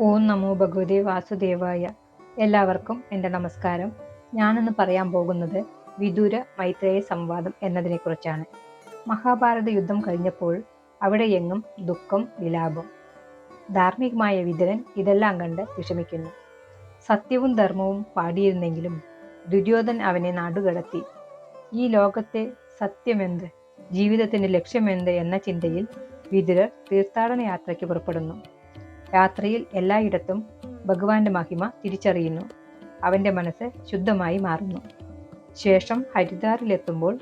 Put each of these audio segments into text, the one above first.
ഓം നമോ ഭഗവതി വാസുദേവായ. എല്ലാവർക്കും എന്റെ നമസ്കാരം. ഞാനിന്ന് പറയാൻ പോകുന്നത് വിദുര മൈത്രേയ സംവാദം എന്നതിനെക്കുറിച്ചാണ്. മഹാഭാരത യുദ്ധം കഴിഞ്ഞപ്പോൾ അവിടെ എങ്ങും ദുഃഖം വിലാപം. ധാർമ്മികമായ വിതുരൻ ഇതെല്ലാം കണ്ട് വിഷമിക്കുന്നു. സത്യവും ധർമ്മവും പാടിയിരുന്നെങ്കിലും ദുര്യോധൻ അവനെ നാടുകടത്തി. ഈ ലോകത്തെ സത്യമെന്ത് ജീവിതത്തിന്റെ ലക്ഷ്യമെന്ത്? എന്ന ചിന്തയിൽ വിതുരർ തീർത്ഥാടന യാത്രയ്ക്ക് പുറപ്പെടുന്നു. യാത്രയിൽ എല്ലായിടത്തും ഭഗവാന്റെ മഹിമ തിരിച്ചറിയുന്നു. അവന്റെ മനസ്സ് ശുദ്ധമായി മാറുന്നു. ശേഷം ഹരിദ്വാറിലെത്തുമ്പോൾ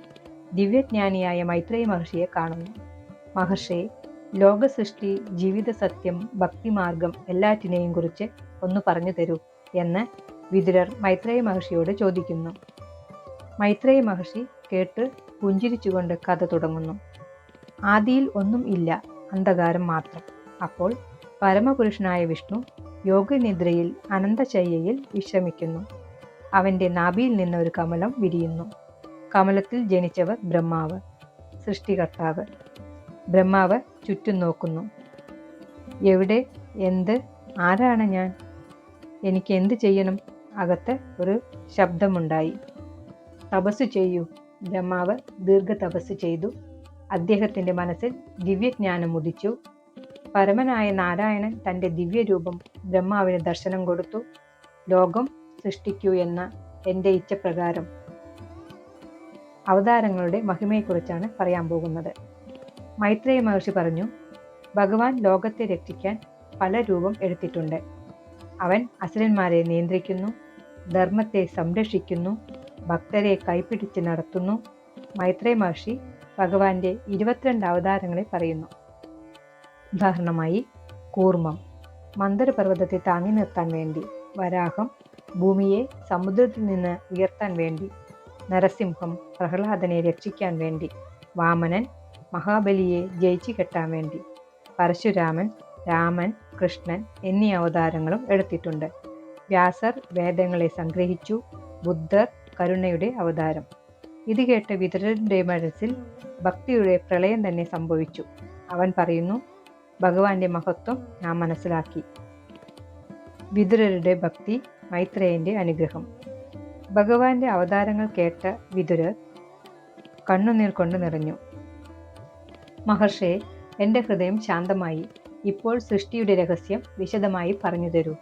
ദിവ്യജ്ഞാനിയായ മൈത്രേയ മഹർഷിയെ കാണുന്നു. മഹർഷി ലോക സൃഷ്ടി ജീവിത സത്യം ഭക്തിമാർഗം എല്ലാറ്റിനെയും കുറിച്ച് ഒന്ന് പറഞ്ഞു തരൂ എന്ന് വിദുരർ മൈത്രേയ മഹർഷിയോട് ചോദിക്കുന്നു. മൈത്രേയ മഹർഷി കേട്ട് പുഞ്ചിരിച്ചുകൊണ്ട് കഥ തുടങ്ങുന്നു. ആദിയിൽ ഒന്നും ഇല്ല അന്ധകാരം മാത്രം. അപ്പോൾ പരമപുരുഷനായ വിഷ്ണു യോഗനിദ്രയിൽ അനന്തശയ്യയിൽ വിശ്രമിക്കുന്നു. അവന്റെ നാഭിയിൽ നിന്ന് ഒരു കമലം വിരിയുന്നു. കമലത്തിൽ ജനിച്ചവർ ബ്രഹ്മാവ് സൃഷ്ടികർത്താവ്. ബ്രഹ്മാവ് ചുറ്റും നോക്കുന്നു. എവിടെ എന്ത് ആരാണ് ഞാൻ? എനിക്ക് എന്ത് ചെയ്യണം? അകത്ത് ഒരു ശബ്ദമുണ്ടായി. തപസ് ചെയ്യൂ. ബ്രഹ്മാവ് ദീർഘ തപസ് ചെയ്തു. അദ്ദേഹത്തിന്റെ മനസ്സിൽ ദിവ്യജ്ഞാനം ഉദിച്ചു. പരമനായ നാരായണൻ തന്റെ ദിവ്യരൂപം ബ്രഹ്മാവിന് ദർശനം കൊടുത്തു. ലോകം സൃഷ്ടിക്കൂ എന്ന എന്റെ ഇച്ഛപ്രകാരം അവതാരങ്ങളുടെ മഹിമയെക്കുറിച്ചാണ് പറയാൻ പോകുന്നത്. മൈത്രേയ മഹർഷി പറഞ്ഞു ഭഗവാൻ ലോകത്തെ രക്ഷിക്കാൻ പല രൂപം എടുത്തിട്ടുണ്ട്. അവൻ അസുരന്മാരെ നിയന്ത്രിക്കുന്നു ധർമ്മത്തെ സംരക്ഷിക്കുന്നു ഭക്തരെ കൈപിടിച്ച് നടത്തുന്നു. മൈത്രേയ മഹർഷി ഭഗവാന്റെ ഇരുപത്തിരണ്ട് അവതാരങ്ങളെ പറയുന്നു. ഉദാഹരണമായി കൂർമ്മം മന്ദരപർവതത്തെ താങ്ങി നിർത്താൻ വേണ്ടി വരാഹം ഭൂമിയെ സമുദ്രത്തിൽ നിന്ന് ഉയർത്താൻ വേണ്ടി നരസിംഹം പ്രഹ്ലാദനെ രക്ഷിക്കാൻ വേണ്ടി വാമനൻ മഹാബലിയെ ജയിച്ചു കെട്ടാൻ വേണ്ടി പരശുരാമൻ രാമൻ കൃഷ്ണൻ എന്നീ അവതാരങ്ങളും എടുത്തിട്ടുണ്ട്. വ്യാസർ വേദങ്ങളെ സംഗ്രഹിച്ചു ബുദ്ധർ കരുണയുടെ അവതാരം. ഇത് കേട്ട് വിതരന്റെ മനസ്സിൽ ഭക്തിയുടെ പ്രളയം തന്നെ സംഭവിച്ചു. അവൻ പറയുന്നു ഭഗവാന്റെ മഹത്വം നാം മനസ്സിലാക്കി. വിതുരരുടെ ഭക്തി മൈത്രേയന്റെ അനുഗ്രഹം. ഭഗവാന്റെ അവതാരങ്ങൾ കേട്ട വിതുരർ കണ്ണുനീർ കൊണ്ട് നിറഞ്ഞു. മഹർഷേ എന്റെ ഹൃദയം ശാന്തമായി. ഇപ്പോൾ സൃഷ്ടിയുടെ രഹസ്യം വിശദമായി പറഞ്ഞു തരൂ.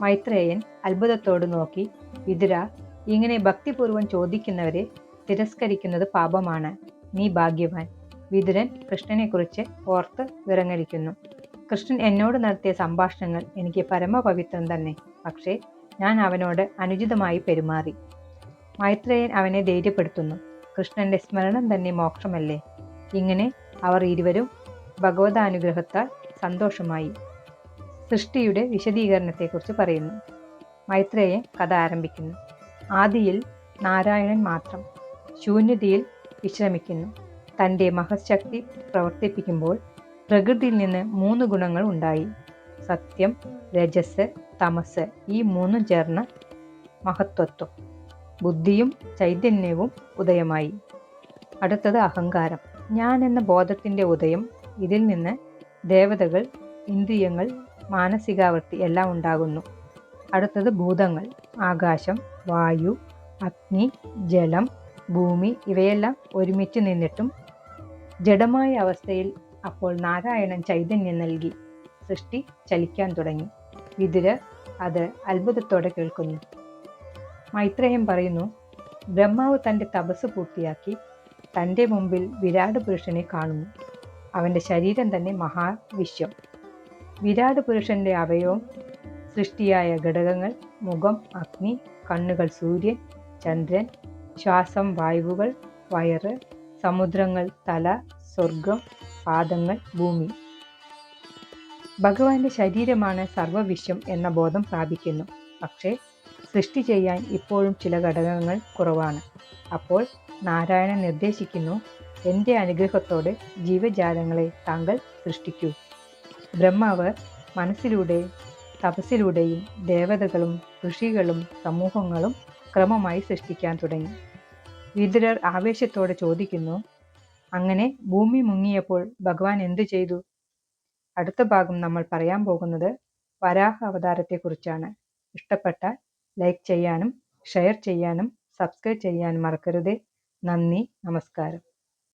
മൈത്രേയൻ അത്ഭുതത്തോട് നോക്കി വിതുര ഇങ്ങനെ ഭക്തിപൂർവം ചോദിക്കുന്നവരെ തിരസ്കരിക്കുന്നത് പാപമാണ്. നീ ഭാഗ്യവാൻ. വിതുരൻ കൃഷ്ണനെക്കുറിച്ച് ഓർത്ത് വിറങ്ങലിക്കുന്നു. കൃഷ്ണൻ എന്നോട് നടത്തിയ സംഭാഷണങ്ങൾ എനിക്ക് പരമപവിത്രം തന്നെ. പക്ഷേ ഞാൻ അവനോട് അനുചിതമായി പെരുമാറി. മൈത്രേയൻ അവനെ ധൈര്യപ്പെടുത്തുന്നു. കൃഷ്ണന്റെ സ്മരണം തന്നെ മോക്ഷമല്ലേ? ഇങ്ങനെ അവർ ഇരുവരും ഭഗവതാനുഗ്രഹത്താൽ സന്തോഷമായി. സൃഷ്ടിയുടെ വിശദീകരണത്തെക്കുറിച്ച് പറയുന്നു. മൈത്രേയൻ കഥ ആരംഭിക്കുന്നു. ആദിയിൽ നാരായണൻ മാത്രം. ശൂന്യതയിൽ വിശ്രമിക്കുന്നു. തന്റെ മഹശക്തി പ്രവർത്തിപ്പിക്കുമ്പോൾ പ്രകൃതിയിൽ നിന്ന് മൂന്ന് ഗുണങ്ങൾ ഉണ്ടായി. സത്യം രജസ് തമസ് ഈ മൂന്ന് ചേർന്ന മഹത്വത്വം. ബുദ്ധിയും ചൈതന്യവും ഉദയമായി. അടുത്തത് അഹങ്കാരം. ഞാൻ എന്ന ബോധത്തിന്റെ ഉദയം ഇതിൽ നിന്ന് ദേവതകൾ ഇന്ദ്രിയങ്ങൾ മാനസികാവൃത്തി എല്ലാം ഉണ്ടാകുന്നു. അടുത്തത് ഭൂതങ്ങൾ. ആകാശം വായു അഗ്നി ജലം ഭൂമി ഇവയെല്ലാം ഒരുമിച്ച് നിന്നിട്ടും ജഡമായ അവസ്ഥയിൽ അപ്പോൾ നാരായണൻ ചൈതന്യം നൽകി. സൃഷ്ടി ചലിക്കാൻ തുടങ്ങി. വിതിര് അത് അത്ഭുതത്തോടെ കേൾക്കുന്നു. മൈത്രേയം പറയുന്നു ബ്രഹ്മാവ് തന്റെ തപസ് പൂർത്തിയാക്കി തന്റെ മുമ്പിൽ വിരാട് പുരുഷനെ കാണുന്നു. അവന്റെ ശരീരം തന്നെ മഹാവിശ്വം. വിരാട് പുരുഷന്റെ അവയവം സൃഷ്ടിയായ ഘടകങ്ങൾ മുഖം അഗ്നി കണ്ണുകൾ സൂര്യൻ ചന്ദ്രൻ ശ്വാസം വായുവുകൾ വയറ് സമുദ്രങ്ങൾ തല സ്വർഗം പാദങ്ങൾ ഭൂമി. ഭഗവാന്റെ ശരീരമാണ് സർവവിശ്വം എന്ന ബോധം പ്രാപിക്കുന്നു. പക്ഷേ സൃഷ്ടി ചെയ്യാൻ ഇപ്പോഴും ചില ഘടകങ്ങൾ കുറവാണ്. അപ്പോൾ നാരായണൻ നിർദ്ദേശിക്കുന്നു എന്റെ അനുഗ്രഹത്തോടെ ജീവജാലങ്ങളെ താങ്കൾ സൃഷ്ടിക്കൂ. ബ്രഹ്മാവ് മനസ്സിലൂടെ തപസ്സിലൂടെയും ദേവതകളും ഋഷികളും സമൂഹങ്ങളും ക്രമമായി സൃഷ്ടിക്കാൻ തുടങ്ങി. വിതുരർ ആവേശത്തോടെ ചോദിക്കുന്നു അങ്ങനെ ഭൂമി മുങ്ങിയപ്പോൾ ഭഗവാൻ എന്തു ചെയ്തു? അടുത്ത ഭാഗം നമ്മൾ പറയാൻ പോകുന്നത് വരാഹ അവതാരത്തെക്കുറിച്ചാണ്. ഇഷ്ടപ്പെട്ട ലൈക്ക് ചെയ്യാനും ഷെയർ ചെയ്യാനും സബ്സ്ക്രൈബ് ചെയ്യാനും മറക്കരുതേ. നന്ദി നമസ്കാരം.